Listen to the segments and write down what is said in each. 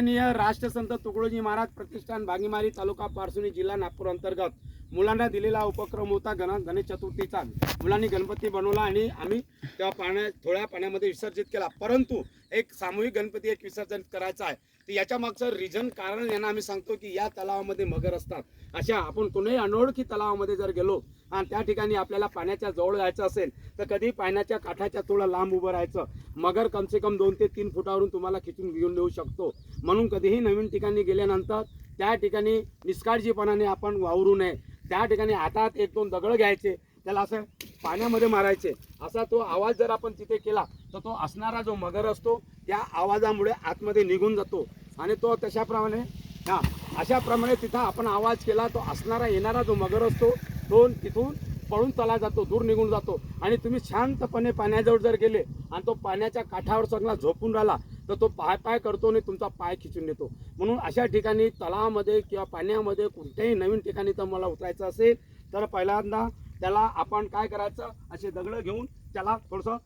आदरणीय राष्ट्रसंत तुकडोजी महाराज प्रतिष्ठान भागीमारी तालुका पारसुनी जिल्हा नागपूर अंतर्गत मुलांना दिलेला उपक्रम होता गण गणेश चतुर्थीचा. मुलांनी गणपती बनवला आणि आम्ही तेव्हा पाण्या थोड्या पाण्यामध्ये विसर्जित केला. परंतु एक सामूहिक गणपती एक विसर्जन करायचा आहे. तर याच्या मागचं रिझन कारण यांना आम्ही सांगतो की या तलावामध्ये मगर असतात. अशा आपण कोणत्याही अनोळखी तलावामध्ये जर गेलो आणि त्या ठिकाणी आपल्याला पाण्याच्या जवळ जायचं असेल तर कधी पाण्याच्या काठाच्या थोडं लांब उभं राहायचं. मगर कमसे कम दोन ते तीन फुटावरून तुम्हाला खिचून घेऊन येऊ शकतो. म्हणून कधीही नवीन ठिकाणी गेल्यानंतर त्या ठिकाणी निष्काळजीपणाने आपण वावरू नये. त्या ठिकाणी हातात एक दोन दगड घ्यायचे त्याला असं पाण्यामध्ये मारायचे. असा तो आवाज जर आपण तिथे केला तर तो असणारा जो मगर असतो त्या आवाजामुळे आतमध्ये निघून जातो. आणि तो तशाप्रमाणे हां अशाप्रमाणे तिथं आपण आवाज केला तो असणारा येणारा जो मगर असतो तो तिथून पळून चला जातो दूर निघून जातो. आणि तुम्ही शांतपणे पाण्याजवळ जर गेले आणि तो पाण्याच्या काठावर चांगला झोपून राहिला तर तो पाय पाय करतो आणि तुमचा पाय खिचून नेतो म्हणून अशा ठिकाणी तलावामध्ये किंवा पाण्यामध्ये कोणत्याही नवीन ठिकाणी तर मला उतरायचं असेल तर पहिल्यांदा त्याला आपण काय करायचं असे दगडं घेऊन त्याला थोडंसं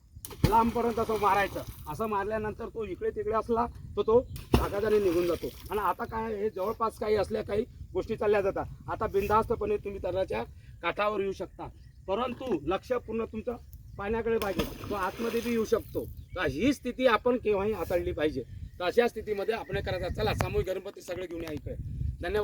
लांबपर्यंत असं मारायचं. असं मारल्यानंतर तो इकडे तिकडे असला तर तो कागदाने निघून जातो. आणि आता काय हे जवळपास काही असल्या काही गोष्टी चालल्या जातात. आता बिनधास्तपणे तुम्ही त्याच्या काठावर येऊ शकता. परंतु लक्ष पूर्ण तुमचं पाण्याकडे पाहिजे. तो आतमध्ये बी येऊ शकतो. तर ही स्थिती आपण केव्हाही हाताळली पाहिजे. तर अशा स्थितीमध्ये आपण करायचं. चला सामूहिक गणपती सगळे घेऊन या इकडे. धन्यवाद.